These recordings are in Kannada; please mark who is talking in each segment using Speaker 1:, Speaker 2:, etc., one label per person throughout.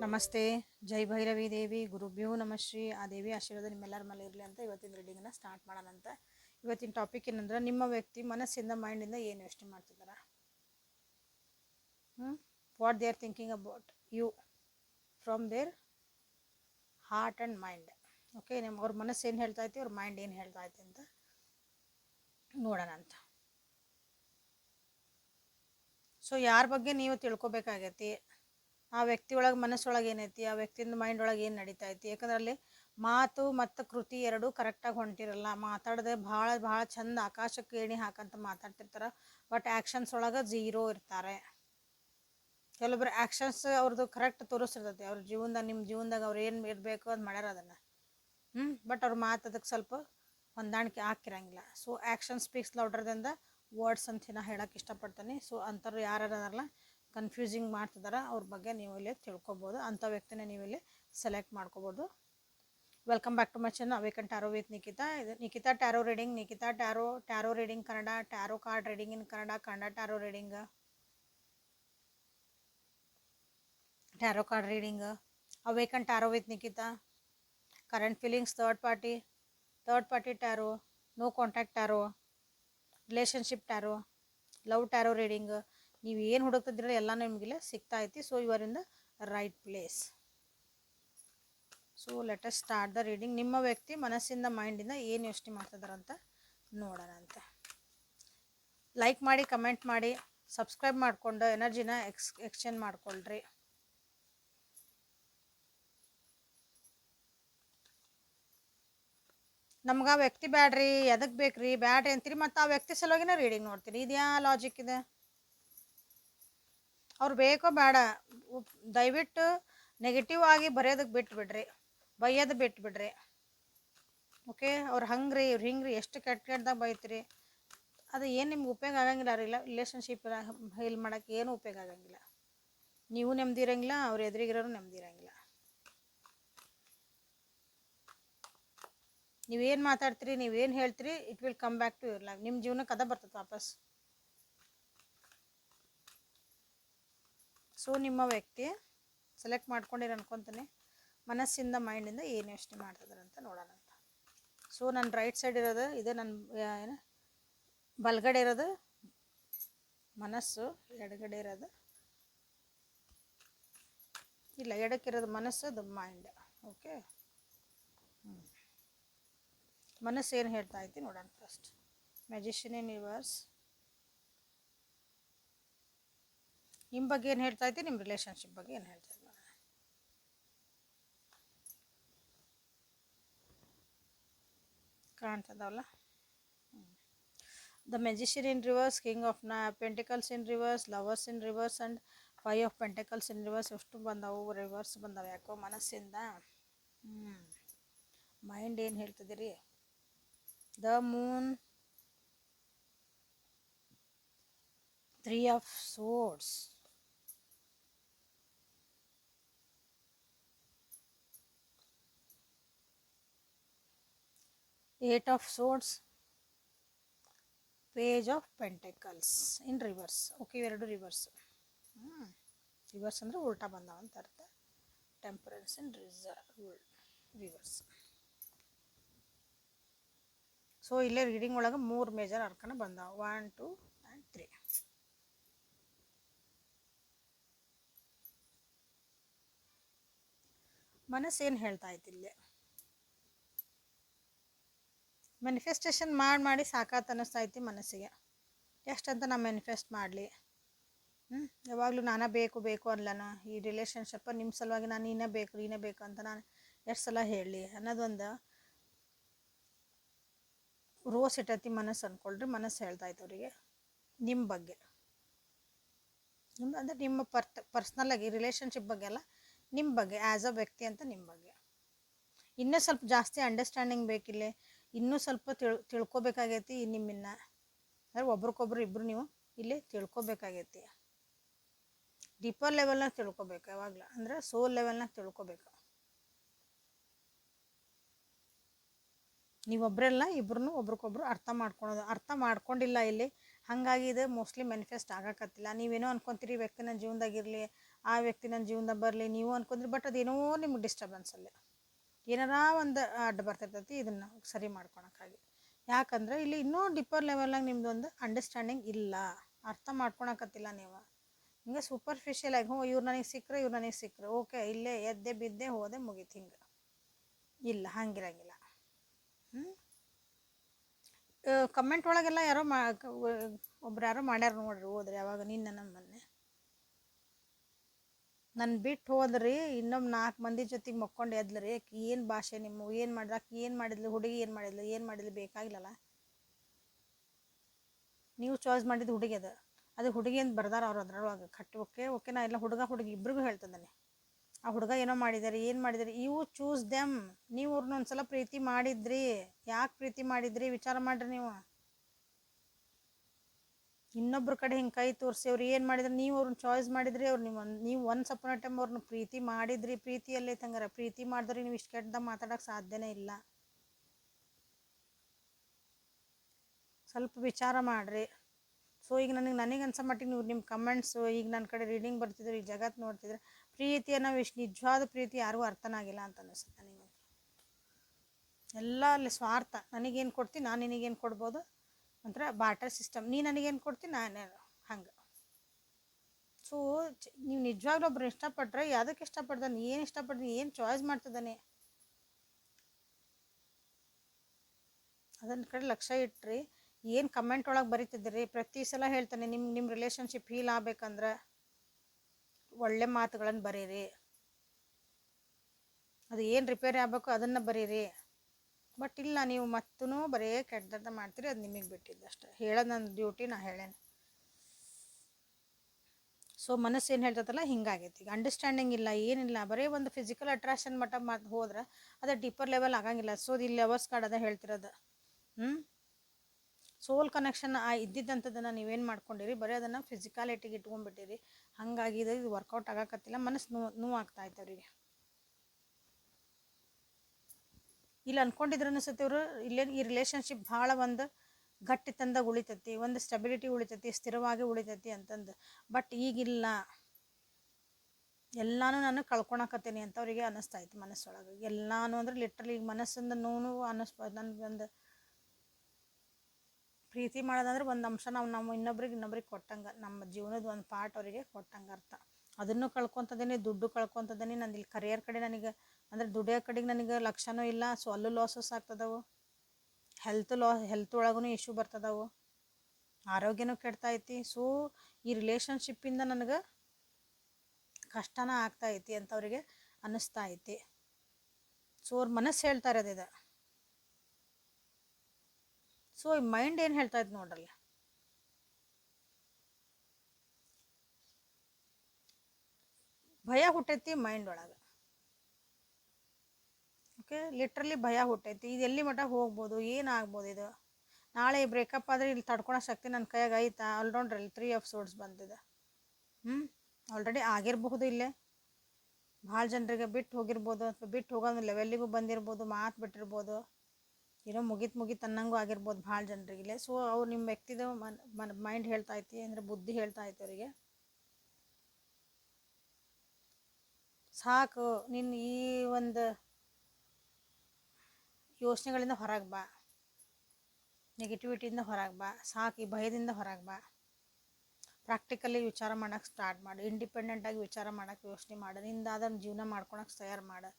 Speaker 1: ನಮಸ್ತೆ. ಜೈ ಭೈರವಿ ದೇವಿ. ಗುರುಭ್ಯೋ ನಮಃ ಶ್ರೀ. ಆ ದೇವಿ ಆಶೀರ್ವಾದ ನಿಮ್ಮೆಲ್ಲರ ಮೇಲೆ ಇರಲಿ ಅಂತ ಇವತ್ತಿನ ರೀಡಿಂಗನ್ನ ಸ್ಟಾರ್ಟ್ ಮಾಡೋಣ ಅಂತ. ಇವತ್ತಿನ ಟಾಪಿಕ್ ಏನಂದ್ರೆ, ನಿಮ್ಮ ವ್ಯಕ್ತಿ ಮನಸ್ಸಿಂದ ಮೈಂಡಿಂದ ಏನು ಯೋಚನೆ ಮಾಡ್ತಿದ್ದಾರೆ? ಹ್ಞೂ what they are thinking about you from their heart and mind okay ನಿಮ್ಮ ಅವ್ರ ಮನಸ್ಸು ಏನು ಹೇಳ್ತಾ ಐತಿ, ಅವ್ರ ಮೈಂಡ್ ಏನು ಹೇಳ್ತಾ ಐತಿ ಅಂತ ನೋಡೋಣ ಅಂತ. ಸೊ ಯಾರ ಬಗ್ಗೆ ನೀವು ತಿಳ್ಕೊಬೇಕಾಗೈತಿ ಆ ವ್ಯಕ್ತಿ ಒಳಗೆ ಮನಸ್ಸೊಳಗೆ ಏನೈತಿ, ಆ ವ್ಯಕ್ತಿಯಿಂದ ಮೈಂಡ್ ಒಳಗೆ ಏನು ನಡೀತಾ ಐತಿ ಯಾಕಂದ್ರೆ ಅಲ್ಲಿ ಮಾತು ಮತ್ತು ಕೃತಿ ಎರಡೂ ಕರೆಕ್ಟಾಗಿ ಹೊಂಟಿರಲ್ಲ. ಮಾತಾಡದೆ ಭಾಳ ಭಾಳ ಚಂದ ಆಕಾಶಕ್ಕೆ ಏಣಿ ಹಾಕಂತ ಮಾತಾಡ್ತಿರ್ತಾರೆ. ಬಟ್ ಆ್ಯಕ್ಷನ್ಸ್ ಒಳಗೆ ಝೀರೋ ಇರ್ತಾರೆ. ಕೆಲವೊಬ್ರು ಆ್ಯಕ್ಷನ್ಸ್ ಅವ್ರದ್ದು ಕರೆಕ್ಟ್ ತೋರಿಸಿರ್ತೈತಿ ಅವ್ರ ಜೀವನದಾಗ ನಿಮ್ಮ ಜೀವನದಾಗ ಅವ್ರು ಏನು ಇರಬೇಕು ಅದು ಮಾಡ್ಯಾರ ಅದನ್ನು. ಹ್ಞೂ ಬಟ್ ಅವ್ರ ಮಾತು ಅದಕ್ಕೆ ಸ್ವಲ್ಪ ಹೊಂದಾಣಿಕೆ ಹಾಕಿರಂಗಿಲ್ಲ. ಸೊ ಆ್ಯಕ್ಷನ್ ಸ್ಪೀಕ್ಸ್ ಲೌಡ್ರದಿಂದ ವರ್ಡ್ಸ್ ಅಂತ ನಾ ಹೇಳಕ್ಕೆ ಇಷ್ಟಪಡ್ತೀನಿ. ಸೊ ಅಂಥವ್ರು ಯಾರು ಅದಾರಲ್ಲ ಕನ್ಫ್ಯೂಸಿಂಗ್ ಮಾಡ್ತಿದಾರ, ಅವ್ರ ಬಗ್ಗೆ ನೀವು ಇಲ್ಲಿ ತಿಳ್ಕೊಬೋದು. ಅಂಥ ವ್ಯಕ್ತಿನ ನೀವು ಇಲ್ಲಿ ಸೆಲೆಕ್ಟ್ ಮಾಡ್ಕೋಬೋದು. Welcome back to my channel awaken tarot with Nikita ಇದು Nikita tarot reading Nikita tarot tarot reading Kannada tarot card reading in Kannada Kannada tarot reading tarot card reading awaken tarot with Nikita current feelings third party third party tarot no contact tarot relationship tarot love tarot reading ನೀವು ಏನು ಹುಡುಕ್ತಿದ್ದೀರ ಎಲ್ಲ ನಿಮಗೆಲ್ಲ ಸಿಗ್ತಾ ಐತಿ ಸೊ ಇವರಿಂದ right place so let's start the reading ನಿಮ್ಮ ವ್ಯಕ್ತಿ ಮನಸ್ಸಿಂದ ಮೈಂಡಿಂದ ಏನು ಯೋಚನೆ ಅಂತ ನೋಡೋಣ ಅಂತ. ಲೈಕ್ ಮಾಡಿ ಕಮೆಂಟ್ ಮಾಡಿ ಸಬ್ಸ್ಕ್ರೈಬ್ ಮಾಡಿಕೊಂಡು ಎನರ್ಜಿನ ಎಕ್ಸ್ ಎಕ್ಸ್ಚೇಂಜ್ ಮಾಡ್ಕೊಳ್ರಿ. ನಮ್ಗೆ ಆ ವ್ಯಕ್ತಿ ಬ್ಯಾಡ್ರಿ ಎದಕ್ಕೆ ಬೇಕ್ರಿ, ಬ್ಯಾಡ್ರಿ ಅಂತೀರಿ, ಮತ್ತು ಆ ವ್ಯಕ್ತಿ ಸಲುವಾಗಿನ ರೀಡಿಂಗ್ ನೋಡ್ತೀರಿ ಇದ್ಯಾ ಲಾಜಿಕ್ ಇದೆ? ಅವ್ರು ಬೇಕೋ ಬೇಡ ದಯವಿಟ್ಟು ನೆಗೆಟಿವ್ ಆಗಿ ಬರೆಯೋದಕ್ಕೆ ಬಿಟ್ಬಿಡ್ರಿ ಬೈಯೋದು ಬಿಟ್ಬಿಡ್ರಿ. ಓಕೆ ಅವ್ರು ಹಂಗ್ರಿ, ಇವ್ರು ಹಿಂಗ್ರಿ, ಎಷ್ಟು ಕೆಟ್ಟ ಕೆಟ್ಟದಾಗ ಬೈತೀರಿ. ಅದು ಏನು ನಿಮ್ಗೆ ಉಪಯೋಗ ಆಗಂಗಿಲ್ಲ ರಿಲ ರಿಲೇಷನ್ಶಿಪ್ ಹೀಲ್ ಮಾಡೋಕ್ಕೆ ಏನೂ ಉಪಯೋಗ ಆಗಂಗಿಲ್ಲ. ನೀವು ನೆಮ್ಮದಿ ಅವ್ರು ಅವ್ರ ಎದುರಿಗಿರೋರು ನೆಮ್ಮದಿ ಇರಂಗಿಲ್ಲ ನೀವೇನು ಮಾತಾಡ್ತೀರಿ, ನೀವೇನು ಹೇಳ್ತೀರಿ it will come back to your life ನಿಮ್ಮ ಜೀವನಕ್ಕೆ ಅದ ಬರ್ತದೆ ವಾಪಸ್. ಸೊ ನಿಮ್ಮ ವ್ಯಕ್ತಿ ಸೆಲೆಕ್ಟ್ ಮಾಡ್ಕೊಂಡಿರ ಅನ್ಕೊತೀನಿ ಮನಸ್ಸಿಂದ ಮೈಂಡಿಂದ ಏನು ಯೋಚನೆ ಮಾಡ್ತಿದ್ದಾರೆ ಅಂತ ನೋಡೋಣ ಅಂತ. ಸೊ ನನ್ನ ರೈಟ್ ಸೈಡ್ ಇರೋದು, ಇದು ನನ್ನ ಏನು, ಬಲಗಡೆ ಇರೋದು, ಮನಸ್ಸು ಎಡಗಡೆ ಇರೋದು. ಇಲ್ಲ ಎಡಕ್ಕಿರೋದು ಮನಸ್ಸು, ಅದು ಮೈಂಡ್ ಓಕೆ ಮನಸ್ಸು ಏನು ಹೇಳ್ತಾ ಐತಿ ನೋಡೋಣ ಫಸ್ಟ್ ಮ್ಯಾಜಿಷಿಯನ್ ಇನ್ ರಿವರ್ಸ್ ನಿಮ್ಮ ಬಗ್ಗೆ ಏನು ಹೇಳ್ತಾ ಇದ್ದೆ ನಿಮ್ಮ ರಿಲೇಷನ್ಶಿಪ್ ಬಗ್ಗೆ ಏನು ಹೇಳ್ತಾ ಇದ್ದೆ ಕಾಣ್ತದವಲ್ಲ the magician in reverse king ಆಫ್ನ pentacles in reverse lovers in reverse and five of pentacles in reverse ಎಷ್ಟು ಬಂದವು ರಿವರ್ಸ್ ಬಂದವು, ಯಾಕೋ ಮನಸ್ಸಿಂದ? ಹ್ಞೂ ಮೈಂಡ್ ಏನು ಹೇಳ್ತಿದ್ದೀರಿ? The moon three of swords eight of swords page of pentacles in reverse okay ಇವೆರಡು ರಿವರ್ಸ್ ರಿವರ್ಸ್ ಅಂದರೆ ಉಲ್ಟಾ ಬಂದಾವ ಅಂತ ಅರ್ಥ. Temperance in reserve reverse so ಇಲ್ಲೇ ರೀಡಿಂಗ್ ಒಳಗೆ ಮೂರು ಮೇಜರ್ ಅರ್ಕನ ಬಂದಾವ. ಒನ್ ಟು ಆ್ಯಂಡ್ ತ್ರೀ ಮನಸ್ಸು ಏನು ಹೇಳ್ತಾ ಇತ್ತು ಇಲ್ಲಿ ಮ್ಯಾನಿಫೆಸ್ಟೇಷನ್ ಮಾಡಿ ಮಾಡಿ ಸಾಕಾತ್ ಅನ್ನಿಸ್ತೈತಿ ಮನಸ್ಸಿಗೆ. ಎಷ್ಟಂತ ನಾನು ಮ್ಯಾನಿಫೆಸ್ಟ್ ಮಾಡಲಿ? ಹ್ಞೂ ಯಾವಾಗಲೂ ನಾನೇ ಬೇಕು ಬೇಕು ಅನ್ಲನ? ಈ ರಿಲೇಷನ್ಶಿಪ್ ನಿಮ್ಮ ಸಲುವಾಗಿ ನಾನು ಇನ್ನೇ ಬೇಕು ಇನ್ನೇ ಬೇಕು ಅಂತ ನಾನು ಎಷ್ಟು ಸಲ ಹೇಳಲಿ? ಅನ್ನೋದೊಂದು ರೋಸ್ ಇಟ್ಟೈತಿ ಮನಸ್ಸು ಅಂದ್ಕೊಳ್ರಿ ಮನಸ್ಸು ಹೇಳ್ತಾ ಇತ್ತು ಅವರಿಗೆ. ನಿಮ್ಮ ಬಗ್ಗೆ. ಅಂದರೆ ನಿಮ್ಮ ಪರ್ತ್ ಪರ್ಸ್ನಲಾಗಿ ರಿಲೇಷನ್ಶಿಪ್ ಬಗ್ಗೆ ಅಲ್ಲ ನಿಮ್ಮ ಬಗ್ಗೆ ಆ್ಯಸ್ ಅ ವ್ಯಕ್ತಿ ಅಂತ ನಿಮ್ಮ ಬಗ್ಗೆ. ಇನ್ನೂ ಸ್ವಲ್ಪ ಜಾಸ್ತಿ ಅಂಡರ್ಸ್ಟ್ಯಾಂಡಿಂಗ್ ಬೇಕಿಲ್ಲ ಇನ್ನೂ ಸ್ವಲ್ಪ ತಿಳ್, ತಿಳ್ಕೊಬೇಕಾಗೈತಿ ನಿಮ್ಮನ್ನ. ಅಂದರೆ ಒಬ್ರಿಗೊಬ್ರು ಇಬ್ಬರು ನೀವು ಇಲ್ಲಿ ತಿಳ್ಕೊಬೇಕಾಗೈತಿ. ಡೀಪರ್ ಲೆವೆಲ್ನಾಗ ತಿಳ್ಕೊಬೇಕು ಯಾವಾಗಲೂ. ಅಂದ್ರೆ ಸೋಲ್ ಲೆವೆಲ್ನಾಗ ತಿಳ್ಕೊಬೇಕು. ನೀವೊಬ್ಬರೆಲ್ಲ ಇಬ್ರು ಒಬ್ರಿಗೊಬ್ರು ಅರ್ಥ ಮಾಡ್ಕೊಳೋದು. ಅರ್ಥ ಮಾಡ್ಕೊಂಡಿಲ್ಲ ಇಲ್ಲಿ. ಹಾಗಾಗಿ ಇದು ಮೋಸ್ಟ್ಲಿ ಮ್ಯಾನಿಫೆಸ್ಟ್ ಆಗಕತ್ತಿಲ್ಲ. ನೀವೇನೋ ಅನ್ಕೊಂತೀರಿ ವ್ಯಕ್ತಿ ನನ್ನ ಜೀವನದಾಗಿರಲಿ ಆ ವ್ಯಕ್ತಿ ನನ್ನ ಜೀವನದಾಗ ಬರಲಿ, ನೀವು ಅನ್ಕೊಂತೀರಿ ಬಟ್ ಅದೇನೋ ನಿಮ್ಗೆ ಡಿಸ್ಟರ್ಬೆನ್ಸ್ ಅಲ್ಲೇ. ಏನಾರ ಒಂದು ಅಡ್ಡ ಬರ್ತಿರ್ತೈತಿ ಇದನ್ನು ಸರಿ ಮಾಡ್ಕೊಳಕ್ಕಾಗಿ. ಯಾಕಂದ್ರೆ ಇಲ್ಲಿ ಇನ್ನೂ ಡಿಪ್ಪರ್ ಲೆವೆಲ್ನಾಗ ನಿಮ್ದು ಒಂದು ಅಂಡರ್ಸ್ಟ್ಯಾಂಡಿಂಗ್ ಇಲ್ಲ. ಅರ್ಥ ಮಾಡ್ಕೊಳಕತ್ತಿಲ್ಲ ನೀವು. ಹಿಂಗೆ ಸೂಪರ್ಫಿಷಿಯಲ್ ಆಗಿ, ಹ್ಞೂ, ಇವ್ರು ನನಗೆ ಸಿಕ್ಕರೆ, ಇವ್ರು ನನಗೆ ಸಿಕ್ಕರೆ. ಓಕೆ, ಇಲ್ಲೇ ಎದ್ದೆ, ಬಿದ್ದೆ, ಹೋದೆ, ಮುಗೀತು ಹಿಂಗೆ. ಇಲ್ಲ, ಹಂಗಿರಂಗಿಲ್ಲ. ಹ್ಞೂ ಕಮೆಂಟ್ ಒಳಗೆಲ್ಲ ಯಾರೋ ಮಾ ಒಬ್ರು ಯಾರೋ ಮಾಡ್ಯಾರ ನೋಡ್ರಿ, ಹೋದ್ರೆ ಯಾವಾಗ, ನಿನ್ನ ಮೊನ್ನೆ ನನ್ನ ಬಿಟ್ಟು ಹೋದ್ರಿ ಇನ್ನೊಮ್ಮೆ ನಾಲ್ಕು ಮಂದಿ ಜೊತೆಗೆ ಮಕ್ಕೊಂಡು ಎದ್ಲರಿ ಏನು ಭಾಷೆ ನಿಮ್ಮ, ಏನು ಮಾಡ್ರಿ, ಆಕೆ ಏನು ಮಾಡಿದ್ಲು, ಹುಡುಗಿ ಏನು ಮಾಡಿದ್ಲು ಏನು ಮಾಡಿದ್ಲು ಬೇಕಾಗಿಲ್ಲಲ್ಲ ನೀವು ಚಾಯ್ಸ್ ಮಾಡಿದ್ದು ಹುಡುಗಿ ಅದು. ಅದು ಹುಡುಗಿ ಅಂತ ಬರ್ದಾರ ಅವ್ರು ಅದರೊಳಗೆ. ಕಟ್ಟಿ ಓಕೆ ಓಕೆ ನಾ ಎಲ್ಲ ಹುಡುಗ ಹುಡುಗಿ ಇಬ್ರಿಗೂ ಹೇಳ್ತಿದ್ದಾನೆ ಆ ಹುಡುಗ ಏನೋ ಮಾಡಿದ್ದಾರೆ ಏನು ಮಾಡಿದ್ದಾರೆ ಇವು ಚೂಸ್ ದೆಮ್ ನೀವು ಅವ್ರನ್ನ ಒಂದ್ಸಲ ಪ್ರೀತಿ ಮಾಡಿದ್ರಿ. ಯಾಕೆ ಪ್ರೀತಿ ಮಾಡಿದ್ರಿ? ವಿಚಾರ ಮಾಡ್ರಿ ನೀವು. ಇನ್ನೊಬ್ರ ಕಡೆ ಹಿಂಗೆ ಕೈ ತೋರಿಸಿ ಅವ್ರು ಏನು ಮಾಡಿದ್ರೆ, ನೀವು ಅವ್ರನ್ನ ಚಾಯ್ಸ್ ಮಾಡಿದ್ರಿ, ಅವ್ರು ನಿಮ್ಮ ನೀವು ಒಂದು ಸಪನ ಟೈಮ್ ಅವ್ರನ್ನ ಪ್ರೀತಿ ಮಾಡಿದ್ರಿ, ಪ್ರೀತಿಯಲ್ಲೇ ತಂಗಾರ, ಪ್ರೀತಿ ಮಾಡಿದ್ರೆ ನೀವು ಇಷ್ಟು ಕೆಟ್ಟದಾಗ ಮಾತಾಡೋಕೆ ಸಾಧ್ಯನೇ ಇಲ್ಲ. ಸ್ವಲ್ಪ ವಿಚಾರ ಮಾಡಿರಿ. ಸೊ ಈಗ ನನಗೆ ನನಗೆ ಅನ್ಸೋ ಮಟ್ಟಿಗೆ ನೀವು ನಿಮ್ಮ ಕಮೆಂಟ್ಸು ಈಗ ನನ್ನ ಕಡೆ ರೀಡಿಂಗ್ ಬರ್ತಿದ್ರು, ಈ ಜಗತ್ತು ನೋಡ್ತಿದ್ರೆ ಪ್ರೀತಿಯನ್ನು ಇಷ್ಟು ನಿಜವಾದ ಪ್ರೀತಿ ಯಾರಿಗೂ ಅರ್ಥನಾಗಿಲ್ಲ ಅಂತ ಅನಿಸುತ್ತೆ ನನಗೆ ಎಲ್ಲ ಅಲ್ಲಿ ಸ್ವಾರ್ಥ. ನನಗೇನು ಕೊಡ್ತೀನಿ ನಾನು ನಿನಗೇನು ಕೊಡ್ಬೋದು? ಒಂಥರ ಬಾಟರ್ ಸಿಸ್ಟಮ್. ನೀ ನನಗೇನು ಕೊಡ್ತೀನಿ ನಾನು ಹಂಗೆ. ಸೊ ನೀವು ನಿಜವಾಗ್ಲೂ ಒಬ್ರು ಇಷ್ಟಪಟ್ರೆ ಯಾವುದಕ್ಕೆ ಇಷ್ಟಪಡ್ದಾನೆ ಏನು ಇಷ್ಟಪಡ್ತೀನಿ ಏನು ಚಾಯ್ಸ್ ಮಾಡ್ತಿದ್ದಾನೆ? ಅದನ್ನ ಕಡೆ ಲಕ್ಷ್ಯ ಇಟ್ರಿ. ಏನು ಕಮೆಂಟ್ ಒಳಗೆ ಬರೀತಿದ್ದೀರಿ? ಪ್ರತಿ ಸಲ ಹೇಳ್ತಾನೆ ನಿಮ್ಮ ನಿಮ್ಮ ರಿಲೇಶನ್ಶಿಪ್ ಫೀಲ್ ಆಗ್ಬೇಕಂದ್ರೆ ಒಳ್ಳೆ ಮಾತುಗಳನ್ನು ಬರೀರಿ. ಅದು ಏನು ರಿಪೇರಿ ಆಗಬೇಕು ಅದನ್ನು ಬರೀರಿ. ಬಟ್ ಇಲ್ಲ, ನೀವು ಮತ್ತೂ ಬರೀ ಕೆಟ್ಟದ ಮಾಡ್ತೀರಿ, ಅದು ನಿಮಗೆ ಬಿಟ್ಟಿದ್ದು ಅಷ್ಟೇ. ಹೇಳೋದು ನನ್ನ ಡ್ಯೂಟಿ ನಾ ಹೇಳೇನೆ. ಸೊ ಮನಸ್ಸು ಏನು ಹೇಳ್ತದಲ್ಲ ಹಿಂಗಾಗೈತಿ. ಈಗ ಅಂಡರ್ಸ್ಟ್ಯಾಂಡಿಂಗ್ ಇಲ್ಲ, ಏನಿಲ್ಲ, ಬರೀ ಒಂದು ಫಿಸಿಕಲ್ ಅಟ್ರಾಕ್ಷನ್ ಮಟ್ಟ ಮಾತು ಹೋದ್ರೆ ಅದು ಡೀಪರ್ ಲೆವೆಲ್ ಆಗಂಗಿಲ್ಲ. ಸೊ ಇಲ್ಲಿ ಲೆವರ್ಸ್ ಕಾರ್ಡ್ ಅದ ಹೇಳ್ತಿರೋದು. ಹ್ಞೂ ಸೋಲ್ ಕನೆಕ್ಷನ್ ಆ ಇದ್ದಿದ್ದಂಥದ್ದನ್ನು ನೀವೇನು ಮಾಡ್ಕೊಂಡಿರಿ, ಬರೀ ಅದನ್ನು ಫಿಸಿಕಾಲಿಟಿಗೆ ಇಟ್ಕೊಂಡ್ಬಿಟ್ಟಿರಿ. ಹಾಗಾಗಿ ಇದು ಇದು ವರ್ಕೌಟ್ ಆಗಕತ್ತಿಲ್ಲ, ಮನಸ್ಸು ನೋವು ನೋವು ಆಗ್ತಾ ಅವರಿಗೆ. ಇಲ್ಲಿ ಅನ್ಕೊಂಡಿದ್ರು ಅನಿಸುತ್ತೆ ಇವರು ಇಲ್ಲೇ ಈ ರಿಲೇಷನ್ಶಿಪ್ ಭಾಳ ಒಂದು ಗಟ್ಟಿ ತಂದಾಗ ಉಳಿತೈತಿ, ಒಂದು ಸ್ಟೆಬಿಲಿಟಿ ಉಳಿತೈತಿ, ಸ್ಥಿರವಾಗಿ ಉಳಿತೈತಿ ಅಂತಂದು. ಬಟ್ ಈಗಿಲ್ಲ. ಎಲ್ಲಾನು ನಾನು ಕಳ್ಕೊಳಕತ್ತೀನಿ ಅಂತ ಅವರಿಗೆ ಅನ್ನಿಸ್ತಾ ಇತ್ತು ಮನಸ್ಸೊಳಗೆ. ಎಲ್ಲಾನು ಅಂದ್ರೆ ಲಿಟ್ರಲಿ ಈಗ ಮನಸ್ಸಿಂದ ನೋವು ಅನ್ನಿಸ್ಬೋದು ನನ್ಗೊಂದು ಪ್ರೀತಿ ಮಾಡೋದಂದ್ರೆ ಒಂದು ಅಂಶ ನಾವು ನಮ್ಮ ಇನ್ನೊಬ್ರಿಗೆ ಇನ್ನೊಬ್ರಿಗೆ ಕೊಟ್ಟಂಗೆ, ನಮ್ಮ ಜೀವನದ ಒಂದು ಪಾರ್ಟ್ ಅವರಿಗೆ ಕೊಟ್ಟಂಗೆ ಅರ್ಥ ಅದನ್ನು ಕಳ್ಕೊತದೇನೆ, ದುಡ್ಡು ಕಳ್ಕೊತದೇನೆ ನಂದು ಇಲ್ಲಿ ಕರಿಯರ್ ಕಡೆ ನನಗೆ ಅಂದ್ರೆ ದುಡಿಯೋ ಕಡೆಗೆ ನನಗೆ ಲಕ್ಷನೂ ಇಲ್ಲ ಸೊ ಅಲ್ಲೂ ಲಾಸಸ್ ಆಗ್ತದವು. ಹೆಲ್ತ್ ಲಾ ಹೆಲ್ತ್ ಒಳಗೂ ಇಶ್ಯೂ ಬರ್ತದವು. ಆರೋಗ್ಯನೂ ಕೆಡ್ತಾ ಐತಿ ಸೊ ಈ ರಿಲೇಷನ್ಶಿಪ್ಪಿಂದ ನನಗೆ ಕಷ್ಟನ ಆಗ್ತಾ ಐತಿ ಅಂತ ಅವರಿಗೆ ಅನ್ನಿಸ್ತಾ ಐತಿ ಸೊ ಅವ್ರ ಮನಸ್ಸು ಹೇಳ್ತಾ ಇದು. ಸೊ ಈ ಮೈಂಡ್ ಏನು ಹೇಳ್ತಾ ಇತ್ತು ನೋಡ್ರಲ್ಲ. ಭಯ ಹುಟ್ಟೈತಿ ಮೈಂಡ್ ಒಳಗೆ. ಓಕೆ ಲಿಟ್ರಲಿ ಭಯ ಹುಟ್ಟೈತಿ. ಇದು ಎಲ್ಲಿ ಮಟ್ಟ ಹೋಗ್ಬೋದು? ಏನಾಗ್ಬೋದು ಇದು? ನಾಳೆ ಬ್ರೇಕಪ್ ಆದರೆ ಇಲ್ಲಿ ತಡ್ಕೊಳೋ ಶಕ್ತಿ ನನ್ನ ಕೈಯಾಗ ಐತಾ? ಆಲ್ರೌಂಡ್ರಲ್ಲಿ ತ್ರೀ ಆಫ್ ಬಂದಿದೆ. ಹ್ಞೂ ಆಲ್ರೆಡಿ ಆಗಿರಬಹುದು ಇಲ್ಲೇ. ಭಾಳ ಜನರಿಗೆ ಬಿಟ್ಟು ಹೋಗಿರ್ಬೋದು ಅಥವಾ ಬಿಟ್ಟು ಹೋಗೋ ಲೆವೆಲ್ಲಿಗೂ ಬಂದಿರ್ಬೋದು, ಮಾತು ಬಿಟ್ಟಿರ್ಬೋದು. ಏನೋ ಮುಗಿತ್ ಮುಗಿತ್ ಅನ್ನಂಗೂ ಆಗಿರ್ಬೋದು ಭಾಳ ಜನರಿಗೆ ಸೊ ಅವ್ರು ನಿಮ್ಮ ವ್ಯಕ್ತಿದು ಮನ್ ಮನ್ ಮೈಂಡ್ ಹೇಳ್ತಾ ಐತಿ, ಅಂದರೆ ಬುದ್ಧಿ ಹೇಳ್ತಾ ಐತಿ ಅವರಿಗೆ. ಸಾಕು ನಿನ್ನ ಈ ಒಂದು ಯೋಚನೆಗಳಿಂದ ಹೊರಗೆ ಬಾ. ನೆಗೆಟಿವಿಟಿಯಿಂದ ಹೊರಗೆ ಬಾ. ಸಾಕು ಈ ಭಯದಿಂದ ಹೊರಗೆ ಬಾ. ಪ್ರಾಕ್ಟಿಕಲಿ ವಿಚಾರ ಮಾಡೋಕ್ಕೆ ಸ್ಟಾರ್ಟ್ ಮಾಡು. ಇಂಡಿಪೆಂಡೆಂಟಾಗಿ ವಿಚಾರ ಮಾಡೋಕ್ಕೆ ಯೋಚನೆ ಮಾಡು. ಅದನ್ನು ಜೀವನ ಮಾಡ್ಕೊಳಕ್ಕೆ ತಯಾರು ಮಾಡು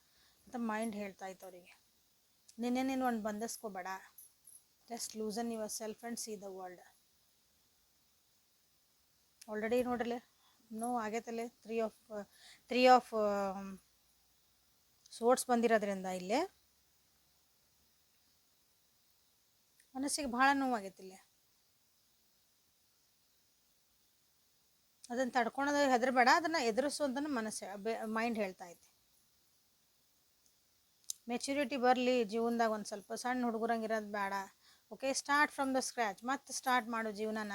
Speaker 1: ಅಂತ ಮೈಂಡ್ ಹೇಳ್ತಾ ಇತ್ತು ಅವರಿಗೆ. ನಿನ್ನೆ ನೀನು ಒಂದು ಬಂಧಿಸ್ಕೋಬೇಡ. Just loosen yourself and see the world already ನೋಡ್ರಲೆ ನೋ ಆಗೈತಲ್ಲೇ three of three of swords ಬಂದಿರೋದ್ರಿಂದ ಇಲ್ಲೇ? ಮನಸ್ಸಿಗೆ ಭಾಳ ನೋವಾಗೈತಿ ಇಲ್ಲಿ. ಅದನ್ನು ತಡ್ಕೊಳೋದು ಹೆದರಬೇಡ, ಅದನ್ನು ಎದುರಿಸು ಅಂತ ಮನಸ್ಸು ಮೈಂಡ್ ಹೇಳ್ತಾ ಐತಿ. ಮೆಚುರಿಟಿ ಬರಲಿ ಜೀವನದಾಗ ಒಂದು ಸ್ವಲ್ಪ ಸಣ್ಣ ಹುಡುಗರಂಗಿರೋದು ಬೇಡ. Okay start from the scratch ಮತ್ತೆ ಸ್ಟಾರ್ಟ್ ಮಾಡು ಜೀವನನ.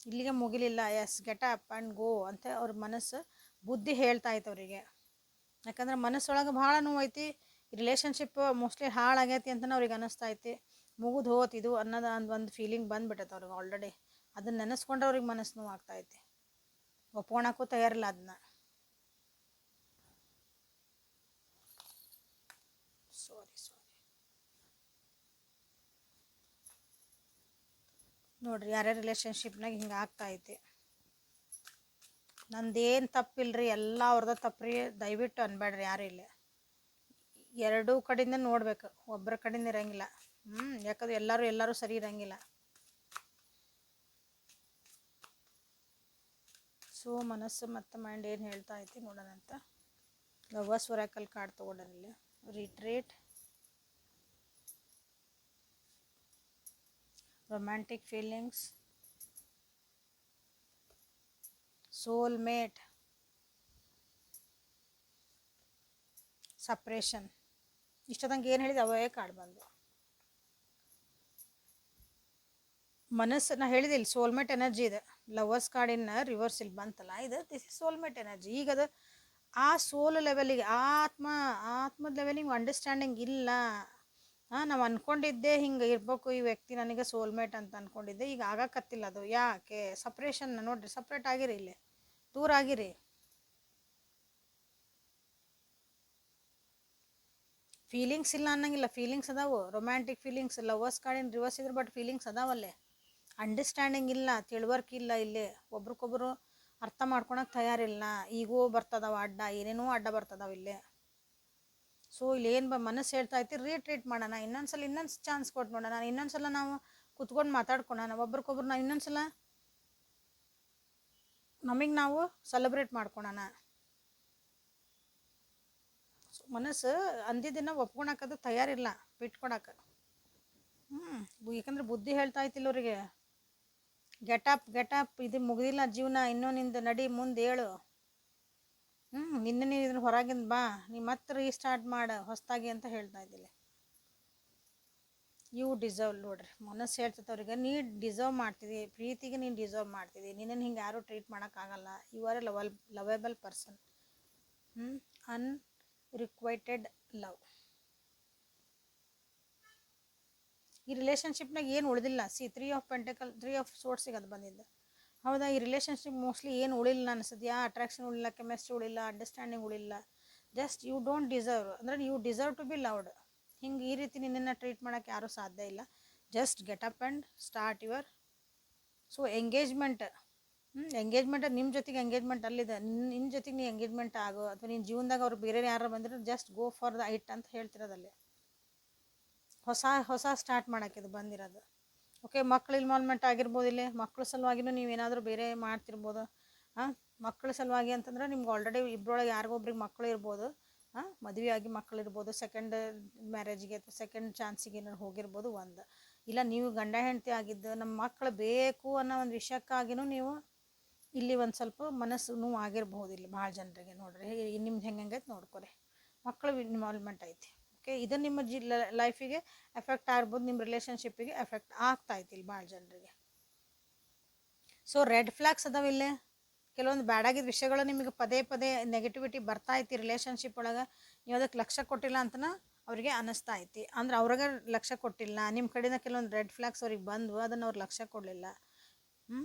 Speaker 1: ಇಲ್ಲಿಗೆ ಮುಗಿಲಿಲ್ಲ yes get up and go ಅಂತ ಅವ್ರ ಮನಸ್ಸು ಬುದ್ಧಿ ಹೇಳ್ತಾ ಐತೆ ಅವರಿಗೆ. ಯಾಕಂದ್ರೆ ಮನಸ್ಸೊಳಗೆ ಭಾಳ ನೋವೈತಿ ರಿಲೇಷನ್ಶಿಪ್ ಮೋಸ್ಟ್ಲಿ ಹಾಳಾಗೈತಿ ಅಂತ ಅವ್ರಿಗೆ ಅನ್ನಿಸ್ತಾ ಐತಿ ಮುಗಿದು ಇದು ಅನ್ನೋದು ಒಂದು ಒಂದು ಫೀಲಿಂಗ್ ಬಂದ್ಬಿಟ್ಟೈತೆ ಅವ್ರಿಗೆ ಆಲ್ರೆಡಿ ಅದನ್ನ ನೆನೆಸ್ಕೊಂಡ್ರೆ ಅವ್ರಿಗೆ ಮನಸ್ಸು ನೋವು ಆಗ್ತೈತಿ. ಒಪ್ಕೊಳಕ್ಕೂ ತಯಾರಿಲ್ಲ ಅದನ್ನ ಸಾರಿ ಸಾರಿ ನೋಡ್ರಿ ಯಾರ್ಯಾರ ರಿಲೇಷನ್ಶಿಪ್ನಾಗ ಹಿಂಗೆ ಆಗ್ತೈತಿ. ನಂದೇನು ತಪ್ಪಿಲ್ರಿ, ಎಲ್ಲ ಅವ್ರದ್ದು ತಪ್ಪು ರೀ ದಯವಿಟ್ಟು ಅನ್ಬೇಡ್ರಿ ಯಾರು ಇಲ್ಲ. ಎರಡೂ ಕಡೆಯಿಂದ ನೋಡ್ಬೇಕು. ಒಬ್ಬರ ಕಡೆಯಿಂದ ಇರಂಗಿಲ್ಲ. ಹ್ಞೂ ಯಾಕಂದ್ರೆ ಎಲ್ಲರೂ ಎಲ್ಲರೂ ಸರಿ ಇರಂಗಿಲ್ಲ. ಸೊ, ಮನಸ್ಸು ಮತ್ತು ಮೈಂಡ್ ಏನು ಹೇಳ್ತಾ ಐತಿ ನೋಡೋಣ ಅಂತ. ಲವರ್ಸ್ ಒರಾಕಲ್ ಕಾರ್ಡ್ ತೊಗೊಂಡಾನ ಇಲ್ಲಿ. Retreat romantic feelings soulmate suppression ಇಷ್ಟದಂಗೆ ಏನು ಹೇಳಿದೆ, ಅವೇ ಕಾರ್ಡ್ ಬಂದು. ಮನಸ್ಸು, ನಾ ಹೇಳಿದೆ ಇಲ್ಲಿ ಸೋಲ್ಮೇಟ್ ಎನರ್ಜಿ ಇದೆ. ಲವರ್ಸ್ ಕಾರ್ಡಿನ ರಿವರ್ಸ್ ಇಲ್ಲಿ ಬಂತಲ್ಲ, ಇದು ದಿಸ್ ಇಸ್ ಸೋಲ್ಮೇಟ್ ಎನರ್ಜಿ ಈಗ ಅದು ಆ ಸೋಲ್ ಲೆವೆಲಿಗೆ ಆತ್ಮ, ಆತ್ಮದ ಲೆವೆಲಿಗೆ ಅಂಡರ್ಸ್ಟ್ಯಾಂಡಿಂಗ್ ಇಲ್ಲ. ಹಾಂ, ನಾವು ಅನ್ಕೊಂಡಿದ್ದೆ ಹಿಂಗೆ ಇರ್ಬೇಕು ಈ ವ್ಯಕ್ತಿ ನನಗೆ ಸೋಲ್ಮೇಟ್ ಅಂತ ಅನ್ಕೊಂಡಿದ್ದೆ. ಈಗ ಆಗಕತ್ತಿಲ್ಲ ಅದು. ಯಾಕೆ? ಸಪ್ರೇಷನ್ ನೋಡಿರಿ ಸಪ್ರೇಟ್ ಆಗಿರಿ ಇಲ್ಲಿ. ದೂರ ಆಗಿರಿ. ಫೀಲಿಂಗ್ಸ್ ಇಲ್ಲ ಅನ್ನಂಗಿಲ್ಲ. ಫೀಲಿಂಗ್ಸ್ ಅದಾವು. ರೊಮ್ಯಾಂಟಿಕ್ ಫೀಲಿಂಗ್ಸ್ ಲವರ್ಸ್ ಕಾಡಿನ ರಿವರ್ಸ್ ಇದ್ರೆ ಬಟ್ ಫೀಲಿಂಗ್ಸ್ ಅದಾವಲ್ಲೇ. ಅಂಡರ್ಸ್ಟ್ಯಾಂಡಿಂಗ್ ಇಲ್ಲ, ತಿಳುವರ್ಕೆ ಇಲ್ಲ ಇಲ್ಲಿ. ಒಬ್ರಿಗೊಬ್ರು ಅರ್ಥ ಮಾಡ್ಕೊಳಕ್ಕೆ ತಯಾರಿಲ್ಲ. ಈಗೋ ಬರ್ತದವ ಅಡ್ಡ, ಏನೇನೋ ಅಡ್ಡ ಬರ್ತದವ ಇಲ್ಲಿ. ಸೊ ಇಲ್ಲಿ ಏನು ಬ ಮನಸ್ಸು ಹೇಳ್ತಾ ಐತಿ ರೀಟ್ರೀಟ್ ಮಾಡೋಣ. ಇನ್ನೊಂದ್ಸಲ ಇನ್ನೊಂದು ಚಾನ್ಸ್ ಕೊಟ್ಟು ನೋಡೋಣ. ಇನ್ನೊಂದ್ಸಲ ನಾವು ಕುತ್ಕೊಂಡು ಮಾತಾಡ್ಕೊಳೋಣ. ಒಬ್ರಿಗೊಬ್ರು ನಾವು ಇನ್ನೊಂದ್ಸಲ ನಮಗೆ ನಾವು ಸೆಲೆಬ್ರೇಟ್ ಮಾಡ್ಕೊಳೋಣ. ಮನಸ್ಸು ಅಂದಿದ್ದನ್ನು ಒಪ್ಕೊಳಕ್ಕದು ತಯಾರಿಲ್ಲ ಬಿಟ್ಕೊಡಕ್ಕೆ ಹ್ಞೂ ಯಾಕಂದ್ರೆ ಬುದ್ಧಿ ಹೇಳ್ತಾ ಐತಿಲ್ಲ ಅವರಿಗೆ. ಗೆಟಪ್ ಗೆಟಪ್ ಇದು ಮುಗಿದಿಲ್ಲ ಜೀವನ, ಇನ್ನೂ ನಿಂದು ನಡಿ, ಮುಂದೆ ಹೇಳು ಹ್ಞೂ ನಿನ್ನೆ ನೀನು ಇದ್ರ ಹೊರಗಿಂದ ಬಾ, ನೀ ಮತ್ತೆ ರೀಸ್ಟಾರ್ಟ್ ಮಾಡ ಹೊಸ್ದಾಗಿ ಅಂತ ಹೇಳ್ತಾ ಇದ್ದಿಲ್ಲ. ಯು ಡಿಸರ್ವ್ ನೋಡ್ರಿ, ಮನಸ್ಸು ಹೇಳ್ತೈತೆ ಅವ್ರಿಗೆ, ನೀ ಡಿಸರ್ವ್ ಮಾಡ್ತಿದ್ದಿ ಪ್ರೀತಿಗೆ ನೀನು ಡಿಸರ್ವ್ ಮಾಡ್ತಿದ್ದಿ ನಿನ್ನನ್ನು ಹಿಂಗೆ ಯಾರೂ ಟ್ರೀಟ್ ಮಾಡೋಕ್ಕಾಗಲ್ಲ ಯು ಆರ್ ಎ ಲವಲ್ lovable person hmm unrequited love ಈ ರಿಲೇಷನ್ಶಿಪ್ನಾಗ ಏನು ಉಳಿದಿಲ್ಲ. See three of pentacle three of ಸೋರ್ಸಿಗೆ ಅದು ಬಂದಿದ್ದು. ಹೌದಾ, ಈ ರಿಲೇಷನ್ಶಿಪ್ ಮೋಸ್ಟ್ಲಿ ಏನು ಉಳಿಲ್ಲ ಅನಿಸ್ತದೆ ಯಾ ಅಟ್ರಾಕ್ಷನ್ ಉಳಿಲ್ಲ ಕೆಮಿಸ್ಟ್ರಿ ಉಳಿಲ್ಲ ಅಂಡರ್ಸ್ಟ್ಯಾಂಡಿಂಗ್ ಉಳಿಲ್ಲ. ಜಸ್ಟ್ ಯು ಡೋಂಟ್ ಡಿಸರ್ವ್ ಅಂದರೆ you deserve to be loved ಹಿಂಗೆ ಈ ರೀತಿ ನಿನ್ನನ್ನು ಟ್ರೀಟ್ ಮಾಡೋಕ್ಕೆ ಯಾರೂ ಸಾಧ್ಯ ಇಲ್ಲ. Just get up and start your so engagement hmm engagement ನಿಮ್ಮ ಜೊತೆಗೆ ಎಂಗೇಜ್ಮೆಂಟ್ ಅಲ್ಲಿದೆ. ನಿಮ್ಮ ಜೊತೆಗೆ ನೀ ಎಂಗೇಜ್ಮೆಂಟ್ ಆಗೋ. ಅಥವಾ ನಿನ್ನ ಜೀವನದಾಗ ಅವ್ರು ಬೇರೆ ಯಾರು ಬಂದರೆ just go for the it ಅಂತ ಹೇಳ್ತಿರೋದಲ್ಲಿ ಹೊಸ ಹೊಸ ಸ್ಟಾರ್ಟ್ ಮಾಡೋಕ್ಕಿದು ಬಂದಿರೋದು. ಓಕೆ ಮಕ್ಳು ಇನ್ವಾಲ್ವ್ಮೆಂಟ್ ಆಗಿರ್ಬೋದು ಇಲ್ಲಿ. ಮಕ್ಳ ಸಲುವಾಗಿನೂ ನೀವು ಏನಾದರೂ ಬೇರೆ ಮಾಡ್ತಿರ್ಬೋದು. ಹಾಂ ಮಕ್ಳ ಸಲುವಾಗಿ ಅಂತಂದ್ರೆ ನಿಮ್ಗೆ ಆಲ್ರೆಡಿ ಇಬ್ಬರೊಳಗೆ ಯಾರಿಗೊಬ್ರಿಗೆ ಮಕ್ಕಳು ಇರ್ಬೋದು. ಹಾಂ ಮದುವೆ ಆಗಿ ಮಕ್ಕಳು ಇರ್ಬೋದು. ಸೆಕೆಂಡ್ ಮ್ಯಾರೇಜ್ಗೆ ಅಥವಾ ಸೆಕೆಂಡ್ ಚಾನ್ಸಿಗೆ ಏನಾದ್ರು ಹೋಗಿರ್ಬೋದು ಒಂದು. ಇಲ್ಲ, ನೀವು ಗಂಡ ಹೆಂಡತಿ ಆಗಿದ್ದು ನಮ್ಮ ಮಕ್ಕಳು ಬೇಕು ಅನ್ನೋ ಒಂದು ವಿಷಯಕ್ಕಾಗಿನೂ ನೀವು ಇಲ್ಲಿ ಒಂದು ಸ್ವಲ್ಪ ಮನಸ್ಸು ನೋವು ಆಗಿರ್ಬೋದು ಇಲ್ಲಿ ಭಾಳ ಜನರಿಗೆ ನೋಡ್ರಿ. ನಿಮ್ದು ಹೆಂಗೆ ಹೆಂಗೈತೆ ನೋಡ್ಕೊರಿ. ಮಕ್ಕಳು ಇನ್ವಾಲ್ವ್ಮೆಂಟ್ ಐತಿ. ಓಕೆ ಇದು ನಿಮ್ಮ ಜಿ ಲೈಫಿಗೆ ಎಫೆಕ್ಟ್ ಆಗ್ಬೋದು ನಿಮ್ಮ ರಿಲೇಷನ್ಶಿಪ್ಪಿಗೆ ಎಫೆಕ್ಟ್ ಆಗ್ತಾ ಐತಿ ಇಲ್ಲಿ ಭಾಳ ಜನರಿಗೆ. ಸೊ ರೆಡ್ ಫ್ಲ್ಯಾಗ್ಸ್ ಅದಾವ ಇಲ್ಲೇ. ಕೆಲವೊಂದು ಬ್ಯಾಡಾಗಿದ್ದ ವಿಷಯಗಳು ನಿಮಗೆ ಪದೇ ಪದೇ ನೆಗೆಟಿವಿಟಿ ಬರ್ತಾ ಐತಿ ರಿಲೇಷನ್ಶಿಪ್ ಒಳಗೆ. ನೀವು ಅದಕ್ಕೆ ಲಕ್ಷ್ಯ ಕೊಟ್ಟಿಲ್ಲ ಅಂತನ ಅವರಿಗೆ ಅನ್ನಿಸ್ತಾ ಐತಿ. ಅಂದ್ರೆ ಅವ್ರಿಗೆ ಲಕ್ಷ್ಯ ಕೊಟ್ಟಿಲ್ಲ. ನಿಮ್ಮ ಕಡೆಯಿಂದ ಕೆಲವೊಂದು ರೆಡ್ ಫ್ಲ್ಯಾಗ್ಸ್ ಅವ್ರಿಗೆ ಬಂದು ಅದನ್ನು ಅವ್ರು ಲಕ್ಷ್ಯ ಕೊಡಲಿಲ್ಲ. ಹ್ಞೂ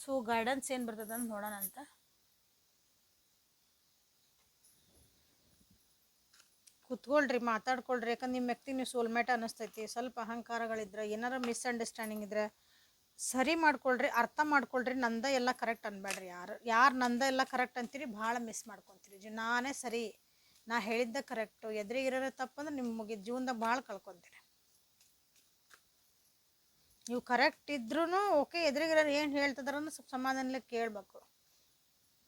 Speaker 1: ಸೊ ಗಾರ್ಡನ್ಸ್ ಏನು ಬರ್ತದೆ ಅಂತ ನೋಡೋಣ ಅಂತ. ಕುತ್ಕೊಳ್ರಿ, ಮಾತಾಡ್ಕೊಳ್ರಿ. ಯಾಕಂದ್ರೆ ನಿಮ್ಮ ವ್ಯಕ್ತಿ ನೀವು ಸೋಲ್ಮೇಟ್ ಅನ್ನಿಸ್ತೈತಿ. ಸ್ವಲ್ಪ ಅಹಂಕಾರಗಳಿದ್ರೆ, ಏನಾರ ಮಿಸ್ಅಂಡರ್ಸ್ಟ್ಯಾಂಡಿಂಗ್ ಇದ್ರೆ ಸರಿ ಮಾಡ್ಕೊಳ್ರಿ, ಅರ್ಥ ಮಾಡ್ಕೊಳ್ರಿ. ನಂದ ಎಲ್ಲ ಕರೆಕ್ಟ್ ಅನ್ಬೇಡ್ರಿ ಯಾರು ಯಾರು ನಂದ ಎಲ್ಲ ಕರೆಕ್ಟ್ ಅಂತೀರಿ, ಭಾಳ ಮಿಸ್ ಮಾಡ್ಕೊತೀರಿ. ಜಿ ನಾನೇ ಸರಿ. ನಾ ಹೇಳಿದ್ದ ಕರೆಕ್ಟು ಎದುರಿಗಿರೋ ತಪ್ಪಂದ್ರೆ ನಿಮಗೆ ಜೀವನದಾಗ ಭಾಳ ಕಳ್ಕೊತೀರಿ. ನೀವು ಕರೆಕ್ಟ್ ಇದ್ರೂ ಓಕೆ ಎದುರಿಗಿರೋರು ಏನು ಹೇಳ್ತಿದಾರನ್ನ ಸ್ವಲ್ಪ ಸಮಾಧಾನಲ್ಲಿ ಕೇಳಬೇಕು.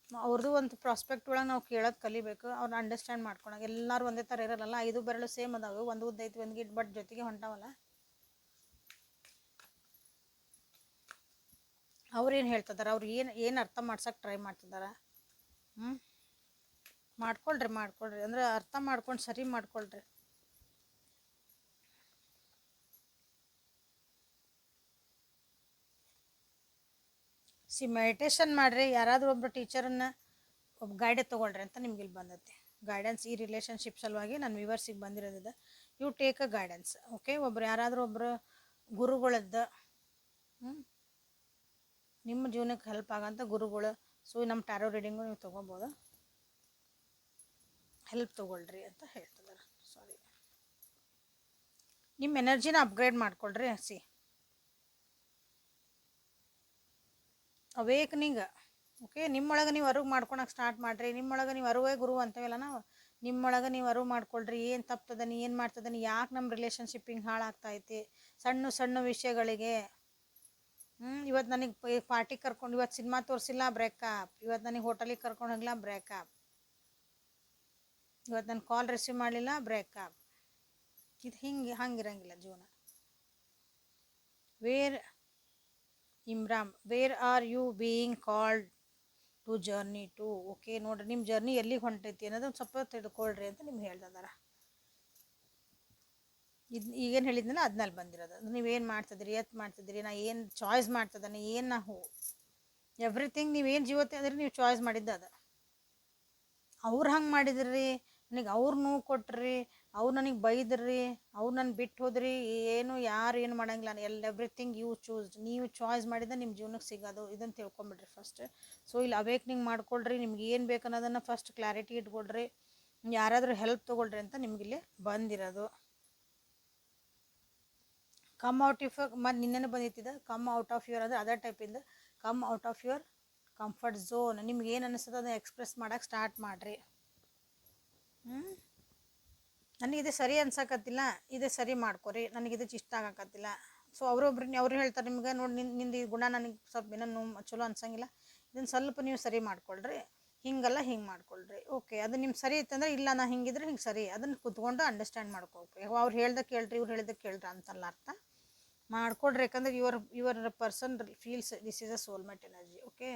Speaker 1: ಅವ್ರದ್ದು ಒಂದು ಪ್ರಾಸ್ಪೆಕ್ಟ್ ಒಳಗೆ ನಾವು ಕೇಳೋದು ಕಲಿಬೇಕು ಅವ್ರನ್ನ ಅಂಡರ್ಸ್ಟ್ಯಾಂಡ್ ಮಾಡ್ಕೊಳಕ್ಕೆ ಎಲ್ಲರೂ ಒಂದೇ ಥರ ಇರಲ್ಲ ಐದು ಬೆರಳು ಸೇಮ್ ಅದಾವೆ. ಒಂದು ಉದ್ದ ಐತಿ, ಒಂದು ಗಿಡ್ ಬಟ್ ಜೊತೆಗೆ ಹೊಂಟಾವಲ್ಲ? ಅವ್ರು ಏನು ಹೇಳ್ತಿದಾರೆ? ಅವ್ರು ಏನು ಏನು ಅರ್ಥ ಮಾಡ್ಸೋಕೆ ಟ್ರೈ ಮಾಡ್ತಿದ್ದಾರೆ ಹ್ಞೂ ಮಾಡ್ಕೊಳ್ರಿ ಮಾಡ್ಕೊಳ್ರಿ. ಅಂದ್ರೆ ಅರ್ಥ ಮಾಡ್ಕೊಂಡು ಸರಿ ಮಾಡ್ಕೊಳ್ರಿ. ಸಿ ಮೆಡಿಟೇಷನ್ ಮಾಡಿರಿ, ಯಾರಾದರೂ ಒಬ್ಬರು ಟೀಚರನ್ನು ಒಬ್ಬ ಗೈಡೆ ತೊಗೊಳ್ರಿ ಅಂತ ನಿಮ್ಗೆ ಇಲ್ಲಿ ಬಂದೈತಿ. ಗೈಡೆನ್ಸ್ ಈ ರಿಲೇಷನ್ಶಿಪ್ ಸಲುವಾಗಿ ನನ್ನ ವಿವರ್ಸಿಗೆ ಬಂದಿರೋದಿದೆ. You take a guidance okay ಒಬ್ರು ಯಾರಾದರೂ ಒಬ್ಬರು ಗುರುಗಳದ್ದು ನಿಮ್ಮ ಜೀವನಕ್ಕೆ ಹೆಲ್ಪ್ ಆಗಂತ ಗುರುಗಳು ಸೊ ನಮ್ಮ ಟ್ಯಾರೋ ರೀಡಿಂಗು ನೀವು ತೊಗೊಬೋದು? ಹೆಲ್ಪ್ ತೊಗೊಳ್ರಿ ಅಂತ ಹೇಳ್ತಿದ್ದಾರೆ. ಸಾರಿ ನಿಮ್ಮ ಎನರ್ಜಿನ ಅಪ್ಗ್ರೇಡ್ ಮಾಡ್ಕೊಳ್ರಿ ಸಿ. ಅವೇಕ್ನಿಂಗ್ ಓಕೆ, ನಿಮ್ಮೊಳಗೆ ನೀವು ಅರಿವು ಮಾಡ್ಕೊಳಕ್ಕೆ ಸ್ಟಾರ್ಟ್ ಮಾಡಿರಿ. ನಿಮ್ಮೊಳಗೆ ನೀವು ಅರುವೇ ಗುರು ಅಂತೇವಲ್ಲ ನಾವು. ನಿಮ್ಮೊಳಗೆ ನೀವು ಅರಿವು ಮಾಡ್ಕೊಳ್ರಿ. ಏನು ತಪ್ತದನಿ ಏನು ಮಾಡ್ತದನಿ ಯಾಕೆ ನಮ್ಮ ರಿಲೇಷನ್ಶಿಪ್ ಹಿಂಗೆ ಹಾಳಾಗ್ತೈತಿ? ಸಣ್ಣ ಸಣ್ಣ ವಿಷಯಗಳಿಗೆ. ಹ್ಞೂ ಇವತ್ತು ನನಗೆ ಪಾರ್ಟಿ ಕರ್ಕೊಂಡು ಇವತ್ತು ಸಿನಿಮಾ ತೋರಿಸಿಲ್ಲ ಬ್ರೇಕಪ್ ಇವತ್ತು ನನಗೆ ಹೋಟೆಲಿಗೆ ಕರ್ಕೊಂಡು ಹೋಗಿಲ್ಲ ಬ್ರೇಕಪ್ ಇವತ್ತು ನಾನು ಕಾಲ್ ರಿಸೀವ್ ಮಾಡಲಿಲ್ಲ ಬ್ರೇಕಪ್ ಇದು ಹಿಂಗೆ ಹಂಗಿರಂಗಿಲ್ಲ ಜೀವನ. Where ಇಮ್ರಾಮ್ where are you being called to journey to okay ನೋಡ್ರಿ ನಿಮ್ಮ ಜರ್ನಿ ಎಲ್ಲಿಗೆ ಹೊಂಟೈತಿ ಅನ್ನೋದು ಒಂದು ಸ್ವಲ್ಪ ತಿಳ್ಕೊಳ್ರಿ ಅಂತ ನಿಮ್ಗೆ ಹೇಳ್ದದಾರ. ಇದು ಈಗೇನು ಹೇಳಿದ್ನಲ್ಲ ಅದ್ನಲ್ಲಿ ಬಂದಿರೋದು. ಅದು ನೀವೇನು ಮಾಡ್ತಿದ್ರಿ, ಎತ್ ಮಾಡ್ತಿದ್ರಿ, ನಾ ಏನು ಚಾಯ್ಸ್ ಮಾಡ್ತದನ್ನ ಏನು ನಾ ಹೋ ಎವ್ರಿಥಿಂಗ್ ನೀವೇನು ಜೀವತ್ತೆ ಅಂದ್ರೆ ನೀವು ಚಾಯ್ಸ್ ಮಾಡಿದ್ದು ಅದ ಅವ್ರು ಹಂಗೆ ಮಾಡಿದ್ರಿ, ನನಗೆ ಅವ್ರು ನೋವು ಕೊಟ್ರಿ ಅವ್ರು ನನಗೆ ಬೈದ್ರಿ, ಅವ್ರು ನನ್ನ ಬಿಟ್ಟು ಹೋದ್ರಿ, ಏನು ಯಾರು ಏನು ಮಾಡಂಗಿಲ್ಲ. ಎಲ್ಲ ಎವ್ರಿಥಿಂಗ್ ಯು ಚೂಸ್ ನೀವು ಚಾಯ್ಸ್ ಮಾಡಿದ ನಿಮ್ಮ ಜೀವನಕ್ಕೆ ಸಿಗೋದು. ಇದನ್ನು ತಿಳ್ಕೊಂಬಿಡ್ರಿ ಫಸ್ಟ್ ಸೊ ಇಲ್ಲಿ ಅವೇಕ್ನಿಂಗ್ ಮಾಡ್ಕೊಳ್ರಿ, ನಿಮ್ಗೆ ಏನು ಬೇಕು ಅನ್ನೋದನ್ನು ಫಸ್ಟ್ ಕ್ಲಾರಿಟಿ ಇಟ್ಕೊಳ್ರಿ. ಯಾರಾದರೂ ಹೆಲ್ಪ್ ತೊಗೊಳ್ರಿ ಅಂತ ನಿಮಗಿಲ್ಲಿ ಬಂದಿರೋದು. ಕಮ್ ಔಟ್ ಇಫ್ ಮತ್ತು ನಿನ್ನೆ ಬಂದಿತ್ತಿದ ಕಮ್ ಔಟ್ ಆಫ್ ಯುವರ್ ಅಂದರೆ other ಟೈಪಿಂದ come out of your comfort zone ನಿಮ್ಗೆ ಏನು ಅನ್ನಿಸ್ತದೆ ಅದನ್ನು ಎಕ್ಸ್ಪ್ರೆಸ್ ಮಾಡೋಕ್ಕೆ ಸ್ಟಾರ್ಟ್ ಮಾಡಿರಿ. ಹ್ಞೂ ನನಗೆ ಇದು ಸರಿ ಅನ್ಸಕತ್ತಿಲ್ಲ, ಇದು ಸರಿ ಮಾಡ್ಕೊರಿ, ನನಗೆ ಇದು ಇಷ್ಟ ಆಗಕತ್ತಿಲ್ಲ. ಸೊ ಅವರೊಬ್ರು ಅವ್ರು ಹೇಳ್ತಾರೆ ನಿಮ್ಗೆ, ನೋಡಿ ನಿನ್ನ ನಿಂದು ಈ ಗುಣ ನನಗೆ ಸ್ವಲ್ಪ ಏನೋ ಚಲೋ ಅನ್ಸಂಗಿಲ್ಲ. ಇದನ್ನು ಸ್ವಲ್ಪ ನೀವು ಸರಿ ಮಾಡ್ಕೊಳ್ರಿ, ಹಿಂಗಲ್ಲ ಹಿಂಗೆ ಮಾಡ್ಕೊಳ್ರಿ. ಓಕೆ ಅದು ನಿಮ್ಮ ಸರಿ ಇತ್ತಂದ್ರೆ ಇಲ್ಲ, ನಾ ಹಿಂಗಿದ್ರೆ ಹಿಂಗೆ ಸರಿ. ಅದನ್ನು ಕುತ್ಕೊಂಡು ಅಂಡರ್ಸ್ಟ್ಯಾಂಡ್ ಮಾಡ್ಕೋಬೇಕು ಅವ್ರು ಹೇಳ್ದ ಕೇಳ್ರಿ, ಇವ್ರು ಹೇಳ್ದ ಕೇಳ್ರಿ ಅಂತಲ್ಲ ಅರ್ಥ. ಮಾಡ್ಕೊಡ್ರಿ, ಯಾಕಂದ್ರೆ your your person feels this is a soulmate energy okay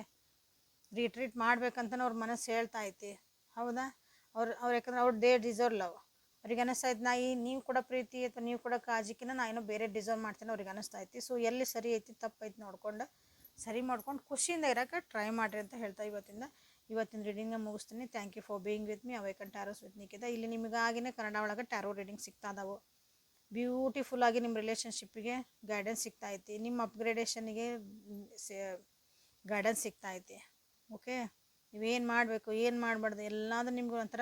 Speaker 1: retreat ಮಾಡ್ಬೇಕಂತನೇ ಅವ್ರ ಮನಸ್ಸು ಹೇಳ್ತಾ ಐತಿ. ಹೌದಾ? ಅವ್ರು ಅವ್ರು ಯಾಕಂದ್ರೆ ಅವ್ರು ದೇ ಡಿಸರ್ವ್ ಲವ್ ಅವ್ರಿಗೆ ಅನಿಸ್ತಾ ಇತ್ತು ನಾ ನೀವು ಕೂಡ ಪ್ರೀತಿ ಅಥವಾ ನೀವು ಕೂಡ ಕಾಜಿಕಿನ ನಾ ಏನೋ ಬೇರೆ ಡಿಸರ್ವ್ ಮಾಡ್ತೀನಿ ಅವ್ರಿಗೆ ಅನಿಸ್ತಾ ಐತಿ ಸೊ ಎಲ್ಲಿ ಸರಿ ಐತಿ ತಪ್ಪೈತಿ ನೋಡ್ಕೊಂಡು ಸರಿ ಮಾಡ್ಕೊಂಡು ಖುಷಿಯಿಂದ ಇರೋಕೆ ಟ್ರೈ ಮಾಡಿರಿ ಅಂತ ಹೇಳ್ತಾ ಇವತ್ತಿಂದ. ಇವತ್ತಿನ ರೀಡಿಂಗ್ನ ಮುಗಿಸ್ತೀನಿ. Thank you for being with me awaken tarots with Nikita ಇಲ್ಲಿ ನಿಮಗಾಗಿನೇ ಕನ್ನಡ ಒಳಗೆ ಟ್ಯಾರೋ ರೀಡಿಂಗ್ ಸಿಗ್ತಾ ಇದಾವೆ ಬ್ಯೂಟಿಫುಲ್ ಆಗಿ ನಿಮ್ಮ ರಿಲೇಷನ್ಶಿಪ್ಪಿಗೆ ಗೈಡೆನ್ಸ್ ಸಿಗ್ತಾ ಐತಿ. ನಿಮ್ಮ ಅಪ್ಗ್ರೇಡೇಷನ್ಗೆ ಗೈಡೆನ್ಸ್ ಸಿಗ್ತಾ ಐತಿ. ಓಕೆ ನೀವೇನು ಮಾಡಬೇಕು, ಏನು ಮಾಡಬಾರ್ದು, ಎಲ್ಲಾದ್ರೂ ನಿಮ್ಗೆ ಒಂಥರ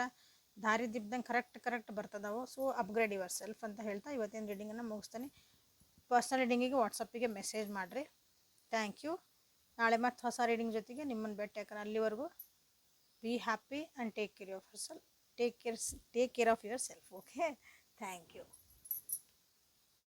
Speaker 1: ದಾರಿ ದಿಬ್ದಂಗೆ ಕರೆಕ್ಟ್ ಕರೆಕ್ಟ್ ಬರ್ತದವು. ಸೊ ಅಪ್ಗ್ರೇಡ್ ಯುವರ್ ಸೆಲ್ಫ್ ಅಂತ ಹೇಳ್ತಾ ಇವತ್ತಿನ ರೀಡಿಂಗನ್ನು ಮುಗಿಸ್ತೀನಿ. ಪರ್ಸ್ನಲ್ ರೀಡಿಂಗಿಗೆ ವಾಟ್ಸಪ್ಪಿಗೆ ಮೆಸೇಜ್ ಮಾಡಿರಿ. ಥ್ಯಾಂಕ್ ಯು ನಾಳೆ ಮತ್ತೆ ಹೊಸ ರೀಡಿಂಗ್ ಜೊತೆಗೆ ನಿಮ್ಮನ್ನು ಭೇಟಿ ಹಾಕೋಣ. ಅಲ್ಲಿವರೆಗೂ be happy and take care of yourself take care take care of yourself okay thank you